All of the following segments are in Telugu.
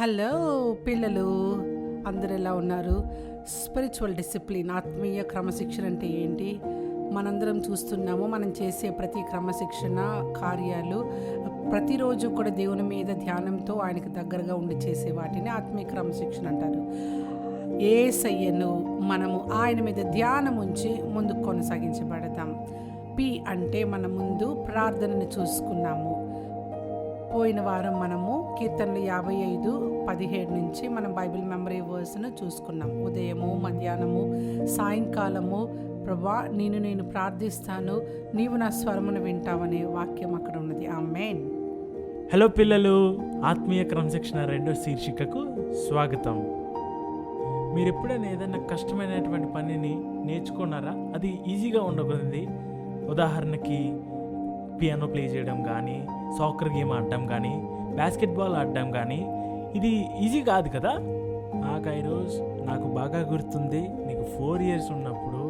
హలో పిల్లలు అందరు ఎలా ఉన్నారు? స్పిరిచువల్ డిసిప్లిన్ ఆత్మీయ క్రమశిక్షణ అంటే ఏంటి? మనందరం చూస్తున్నాము మనం చేసే ప్రతి క్రమశిక్షణ కార్యాలు ప్రతిరోజు కూడా దేవుని మీద ధ్యానంతో ఆయనకు దగ్గరగా ఉండి చేసే వాటిని ఆత్మీయ క్రమశిక్షణ అంటారు. ఏ సయ్యను మనము ఆయన మీద ధ్యానం ఉంచి ముందుకు కొనసాగించబడతాం. పి అంటే మన ముందు ప్రార్థనని చూసుకున్నాము. పోయిన వారం మనము కీర్తనలు యాభై ఐదు పదిహేడు నుంచి మనం బైబిల్ మెమరీ వర్స్ను చూసుకున్నాం. ఉదయము మధ్యాహ్నము సాయంకాలము ప్రభా నేను నేను ప్రార్థిస్తాను నీవు నా స్వరమును వింటావనే వాక్యం అక్కడ ఉన్నది. ఆ మెయిన్ హలో పిల్లలు ఆత్మీయ క్రమశిక్షణ రెండో శీర్షికకు స్వాగతం. మీరు ఎప్పుడైనా ఏదైనా కష్టమైనటువంటి పనిని నేర్చుకున్నారా? అది ఈజీగా ఉండకూడదు ఉదాహరణకి పియానో ప్లే చేయడం కానీ సాకర్ గేమ్ ఆడడం కానీ బాస్కెట్బాల్ ఆడడం కానీ ఇది ఈజీ కాదు కదా? నాకు ఈరోజు నాకు బాగా గుర్తుంది నీకు ఫోర్ ఇయర్స్ ఉన్నప్పుడు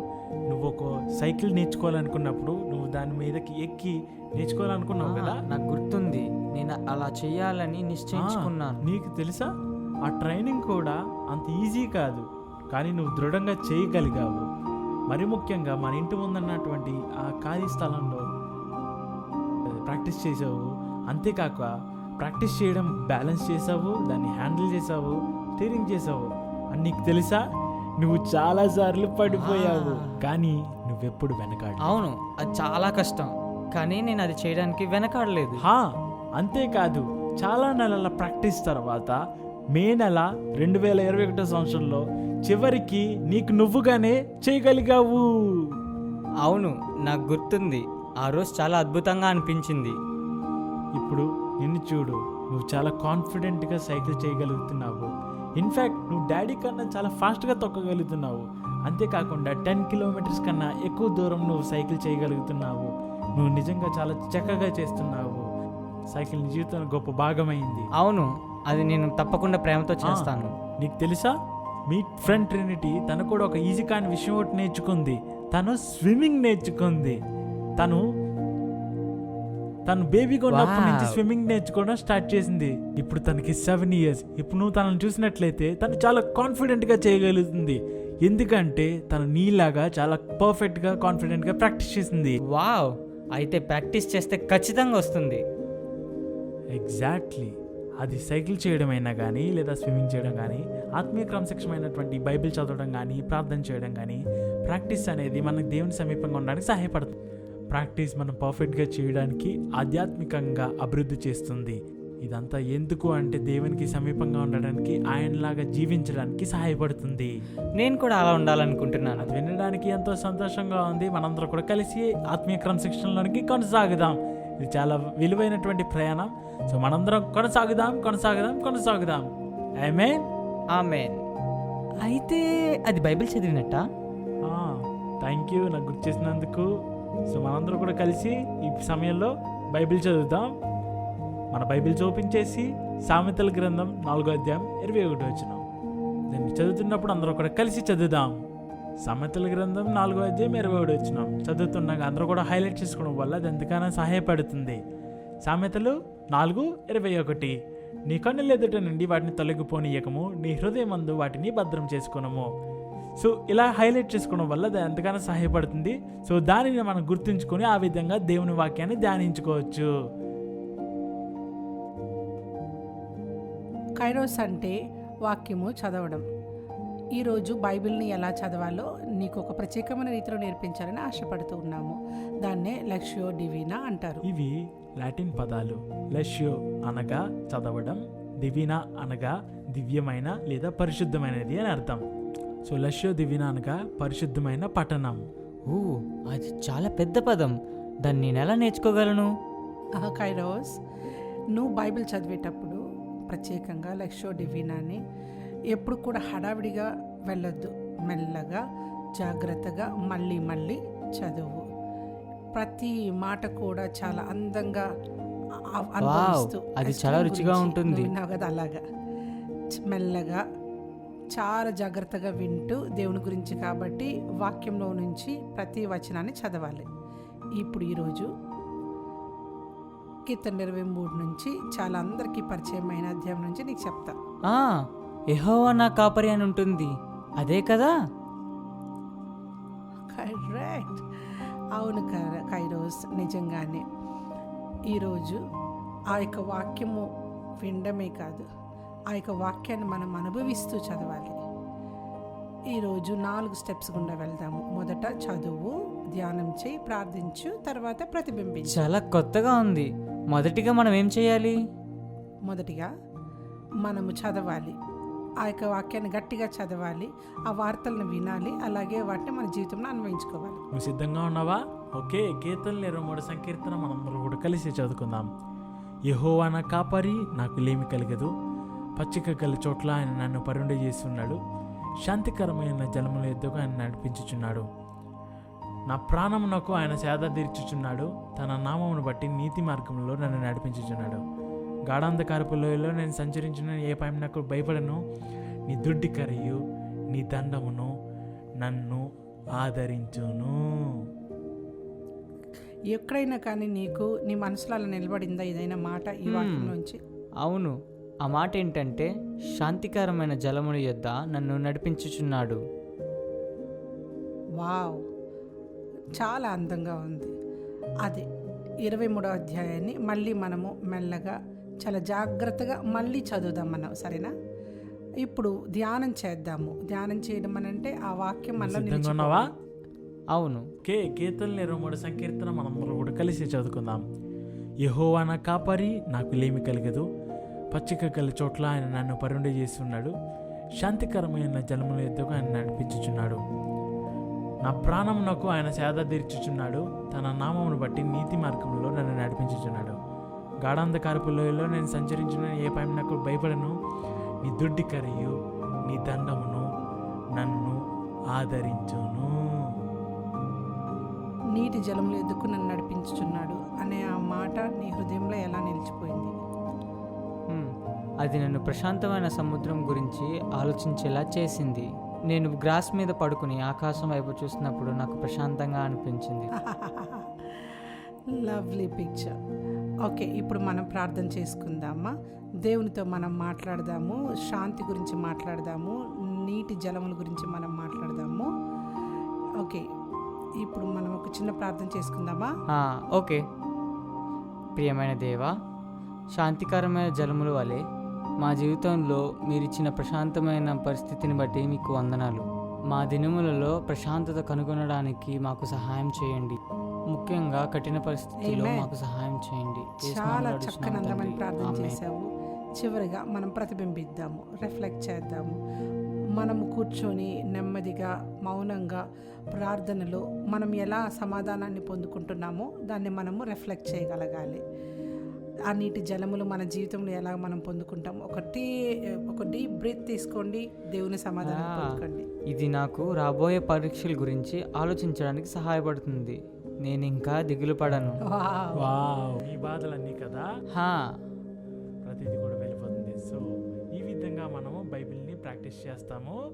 నువ్వు ఒక సైకిల్ నేర్చుకోవాలనుకున్నప్పుడు నువ్వు దాని మీదకి ఎక్కి నేర్చుకోవాలనుకున్నావు కదా? నాకు గుర్తుంది. నేను అలా చేయాలని నిశ్చయించుకున్నాను. నీకు తెలుసా? ఆ ట్రైనింగ్ కూడా అంత ఈజీ కాదు కానీ నువ్వు దృఢంగా చేయగలిగావు. మరి ముఖ్యంగా మన ఇంటి ముందున్నటువంటి ఆ ఖాళీ స్థలంలో ప్రాక్టీస్ చేసావు. అంతేకాక ప్రాక్టీస్ చేయడం బ్యాలెన్స్ చేసావు దాన్ని హ్యాండిల్ చేసావు స్టీరింగ్ చేసావు. అని నీకు తెలుసా? నువ్వు చాలాసార్లు పడిపోయావు. ఆ. కానీ నువ్వెప్పుడు వెనకాడు అవును అది చాలా కష్టం. కానీ నేను అది చేయడానికి వెనకాడలేదు. హా అంతేకాదు. చాలా నెలల ప్రాక్టీస్ తర్వాత మే నెల రెండు వేల ఇరవై ఒకటో సంవత్సరంలో చివరికి నీకు నువ్వుగానే చేయగలిగావు. అవును నాకు గుర్తుంది. ఆ రోజు చాలా అద్భుతంగా అనిపించింది. ఇప్పుడు నిన్ను చూడు నువ్వు చాలా కాన్ఫిడెంట్గా సైకిల్ చేయగలుగుతున్నావు. ఇన్ఫ్యాక్ట్ నువ్వు డాడీ కన్నా చాలా ఫాస్ట్గా తొక్కగలుగుతున్నావు. అంతేకాకుండా టెన్ కిలోమీటర్స్ కన్నా ఎక్కువ దూరం నువ్వు సైకిల్ చేయగలుగుతున్నావు. నువ్వు నిజంగా చాలా చక్కగా చేస్తున్నావు. సైకిల్ నీ జీవితంలో గొప్ప భాగమైంది. అవును అది నేను తప్పకుండా ప్రేమతో చేస్తాను. నీకు తెలుసా? మీ ఫ్రెండ్ ట్రినిటీ తను కూడా ఒక ఈజీ కాని విషయం ఒకటి నేర్చుకుంది. తను స్విమ్మింగ్ నేర్చుకుంది. తను తను బేబీగా ఉన్నప్పటి నుంచి. స్విమ్మింగ్ నేర్చుకోవడం స్టార్ట్ చేసింది. ఇప్పుడు తనకి సెవెన్ ఇయర్స్ ఇప్పుడు నువ్వు తనను చూసినట్లయితే తను చాలా కాన్ఫిడెంట్గా చేయగలుగుతుంది. ఎందుకంటే తను నీలాగా చాలా పర్ఫెక్ట్గా కాన్ఫిడెంట్గా ప్రాక్టీస్ చేసింది. వావ్. అయితే ప్రాక్టీస్ చేస్తే ఖచ్చితంగా వస్తుంది. ఎగ్జాక్ట్లీ అది సైకిల్ చేయడం అయినా కానీ లేదా స్విమ్మింగ్ చేయడం కానీ ఆత్మీయ క్రమశిక్షమైనటువంటి బైబిల్ చదవడం కానీ ప్రార్థన చేయడం కానీ ప్రాక్టీస్ అనేది మనకు దేవుని సమీపంగా ఉండడానికి సహాయపడుతుంది. ప్రాక్టీస్ మనం పర్ఫెక్ట్గా చేయడానికి ఆధ్యాత్మికంగా అభివృద్ధి చేస్తుంది. ఇదంతా ఎందుకు అంటే దేవునికి సమీపంగా ఉండడానికి ఆయనలాగా జీవించడానికి సహాయపడుతుంది. నేను కూడా అలా ఉండాలనుకుంటున్నాను. అది వినడానికి ఎంతో సంతోషంగా ఉంది. మనందరం కూడా కలిసి ఆత్మీయ క్రమశిక్షణలోనికి కొనసాగుదాం. ఇది చాలా విలువైనటువంటి ప్రయాణం. సో మనందరం కొనసాగుదాం కొనసాగుదాం కొనసాగుదాం. ఐ ఆమెన్ అయితే అది బైబిల్ చదివినట్ట? థ్యాంక్ యూ నాకు గుర్తు చేసినందుకు సో మనందరూ కూడా కలిసి ఈ సమయంలో బైబిల్ చదువుతాం మన బైబిల్ చూపించేసి సామెతల గ్రంథం నాలుగో అధ్యాయం ఇరవై ఒకటి వచ్చిన దాన్ని చదువుతున్నప్పుడు అందరూ కూడా కలిసి చదువుదాం. సామెతల గ్రంథం నాలుగో అధ్యాయం ఇరవై ఒకటి వచ్చినాం చదువుతున్నాక అందరూ కూడా హైలైట్ చేసుకోవడం వల్ల అది ఎంతగానో సహాయపడుతుంది. సామెతలు నాలుగు ఇరవై ఒకటి. నీ కన్నుల ఎదుట నుండి వాటిని తొలగిపోనీయకము. నీ హృదయమందు వాటిని భద్రం చేసుకునము. సో ఇలా హైలైట్ చేసుకోవడం వల్ల ఎంతగానో సహాయపడుతుంది. సో దానిని మనం గుర్తుంచుకొని ఆ విధంగా దేవుని వాక్యాన్ని ధ్యానించుకోవచ్చు. కైరోస్ అంటే వాక్యము చదవడం. ఈరోజు బైబిల్ని ఎలా చదవాలో నీకు ఒక ప్రత్యేకమైన రీతిలో నేర్పించాలని ఆశపడుతూ ఉన్నాము. దాన్నే లక్ష్యో డివినా అంటారు. ఇవి లాటిన్ పదాలు. లెష్యో అనగా చదవడం దివినా అనగా దివ్యమైన లేదా పరిశుద్ధమైనది అని అర్థం. సో లష్యో దివినా అనగా పరిశుద్ధమైన పఠనం ఓ అది చాలా పెద్ద పదం. దాన్ని నేను ఎలా నేర్చుకోగలను? ఆహా, కైరోస్ నువ్వు బైబిల్ చదివేటప్పుడు ప్రత్యేకంగా లక్ష్యో డివినాని ఎప్పుడు కూడా హడావిడిగా వెళ్ళొద్దు. మెల్లగా జాగ్రత్తగా మళ్ళీ మళ్ళీ చదువు. ప్రతి మాట కూడా చాలా అందంగా అది చాలా రుచిగా ఉంటుంది. అలాగా? మెల్లగా చాలా జాగ్రత్తగా వింటూ దేవుని గురించి కాబట్టి వాక్యంలో నుంచి ప్రతి వచనాన్ని చదవాలి. ఇప్పుడు ఈరోజు కీర్తన ఇరవై మూడు నుంచి చాలా అందరికీ పరిచయమైన అధ్యాయం నుంచి నీకు చెప్తా. ఆ, యెహోవా నా కాపరి అని ఉంటుంది. అదే కదా? కరెక్ట్. అవును కర- కైరోస్ నిజంగానే. ఈరోజు ఆ యొక్క వాక్యము వినడమే కాదు. ఆ యొక్క వాక్యాన్ని మనం అనుభవిస్తూ చదవాలి. ఈరోజు నాలుగు స్టెప్స్ గుండా వెళ్దాము. మొదట చదువు ధ్యానం చేయి ప్రార్థించు తర్వాత ప్రతిబింబించు. చాలా కొత్తగా ఉంది. మొదటిగా మనం ఏం చేయాలి? మొదటిగా మనము చదవాలి. ఆ యొక్క వాక్యాన్ని గట్టిగా చదవాలి. ఆ వార్తలను వినాలి. అలాగే వాటిని మన జీవితంలో అన్వయించుకోవాలి. నువ్వు సిద్ధంగా ఉన్నావా? ఓకే కీర్తనలు ఇరవై మూడు సంకీర్తన మనందరూ కూడా కలిసి చదువుకుందాం. యహోవా నా కాపరి నాకు లేమి కలగదు. పచ్చిక గల చోట్ల ఆయన నన్ను పరుండి చేస్తున్నాడు. శాంతికరమైన జలముల ఎద్దుకు ఆయన నడిపించుచున్నాడు. నా ప్రాణమునకు ఆయన సేద తీర్చుచున్నాడు. తన నామమును బట్టి నీతి మార్గంలో నన్ను నడిపించుచున్నాడు. గాఢాంధకారపు లోయలో నేను సంచరించిన ఏ పైన నాకు భయపడను. నీ దుడ్డి కరియు నీ దండమును నన్ను ఆదరించును. ఎక్కడైనా కానీ నీకు నీ మనసులో అలా నిలబడిందా? ఏదైనా మాట ఈ వాక్యంలోంచి అవును. ఆ మాట ఏంటంటే శాంతికరమైన జలముల యొద్ద నన్ను నడిపించుచున్నాడు. వావ్. చాలా అందంగా ఉంది. అది ఇరవై మూడో అధ్యాయాన్ని మళ్ళీ మనము మెల్లగా చాలా జాగ్రత్తగా మళ్ళీ చదువుదాం మనం సరేనా? ఇప్పుడు ధ్యానం చేద్దాము. ధ్యానం చేయడం అని అంటే ఆ వాక్యం మనలో అవును. కే కీర్తనలు ఇరవై మూడు సంకీర్తన మనందరూ కూడా కలిసి చదువుకుందాం. యహోవా నా కాపరి నాకు లేమి కలగదు. పచ్చిక గల చోట్ల ఆయన నన్ను పరుండి చేస్తున్నాడు శాంతికరమైన జలముల ఎద్దుకు ఆయన నడిపించుచున్నాడు. నా ప్రాణమునకు ఆయన సేద తీర్చుచున్నాడు. తన నామమును బట్టి నీతి మార్గంలో నన్ను నడిపించుచున్నాడు. గాఢాంధకారపు లోయలో నేను సంచరించిన ఏ పైన నాకు భయపడను. నీ దుడ్డి కరియు నీ దండమును నన్ను ఆదరించును. నీటి జలములు ఎదుకు నన్ను నడిపించుచున్నాడు అనే ఆ మాట నీ హృదయంలో ఎలా నిలిచిపోయింది? అది నన్ను ప్రశాంతమైన సముద్రం గురించి ఆలోచించేలా చేసింది. నేను గ్రాస్ మీద పడుకుని ఆకాశం వైపు చూసినప్పుడు నాకు ప్రశాంతంగా అనిపించింది. లవ్లీ పిక్చర్ ఓకే ఇప్పుడు మనం ప్రార్థన చేసుకుందామా? దేవునితో మనం మాట్లాడదాము శాంతి గురించి మాట్లాడదాము నీటి జలముల గురించి మనం మాట్లాడదాము. ఓకే ఇప్పుడు మనం ఒక చిన్న ప్రార్థన చేసుకుందామా? ఓకే ప్రియమైన దేవా శాంతికరమైన జలముల వలె మా జీవితంలో మీరిచ్చిన ప్రశాంతమైన పరిస్థితిని బట్టి మీకు వందనాలు మా దినములలో ప్రశాంతత కనుగొనడానికి మాకు సహాయం చేయండి ముఖ్యంగా కఠిన పరిస్థితుల్లో. మాకు సహాయం చేయండి చాలా చక్కని అందమైన. ప్రార్థన. చేశావు చివరిగా మనం ప్రతిబింబిద్దాము రిఫ్లెక్ట్ చేద్దాము మనము కూర్చొని నెమ్మదిగా మౌనంగా ప్రార్థనలో మనం ఎలా సమాధానాన్ని పొందుకుంటున్నామో దాన్ని మనము రిఫ్లెక్ట్ చేయగలగాలి ఆ నీటి జలములు మన జీవితంలో ఎలా మనం పొందుకుంటాం? ఒకటి ఒక డీప్ బ్రీత్ తీసుకోండి దేవుని సమాధానం. పొందుకోండి. ఇది నాకు రాబోయే పరీక్షల గురించి ఆలోచించడానికి సహాయపడుతుంది. నేను ఇంకా దిగులు పడను. మీ బాధలన్నీ కదా? హా. ప్రతిదీ కూడా వెళ్ళిపోతుంది. సో ఈ విధంగా మనము బైబిల్ని ప్రాక్టీస్ చేస్తాము.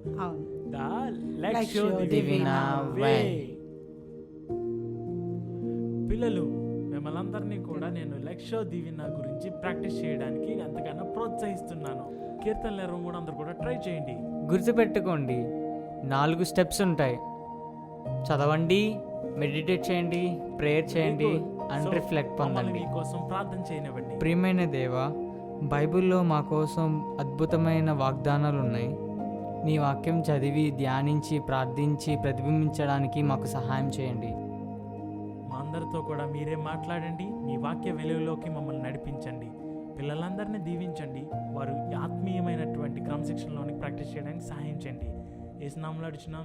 పిల్లలు మిమ్మల్ని అందరినీ కూడా నేను లక్ష్యో దివినా గురించి ప్రాక్టీస్ చేయడానికి ఎంతగానో ప్రోత్సహిస్తున్నాను. కీర్తనలు ఇరవై మూడు అందరు కూడా ట్రై చేయండి. గుర్తుపెట్టుకోండి నాలుగు స్టెప్స్ ఉంటాయి. చదవండి మెడిటేట్ చేయండి ప్రేయర్ చేయండి అండ్ రిఫ్లెక్ట్ పొందండి. మీకోసం ప్రార్థన చేయనివ్వండి. ప్రియమైన దేవా బైబిల్లో మా కోసం అద్భుతమైన వాగ్దానాలు ఉన్నాయి. నీ వాక్యం చదివి ధ్యానించి ప్రార్థించి ప్రతిబింబించడానికి మాకు సహాయం చేయండి. అందరితో కూడా మీరే మాట్లాడండి మీ వాక్య వెలుగులోకి మమ్మల్ని నడిపించండి. పిల్లలందరినీ దీవించండి వారు ఆత్మీయమైనటువంటి క్రమశిక్షణలోని ప్రాక్టీస్ చేయడానికి సహాయం చేయండి. ఏ స్నామంలో అడుచున్నాం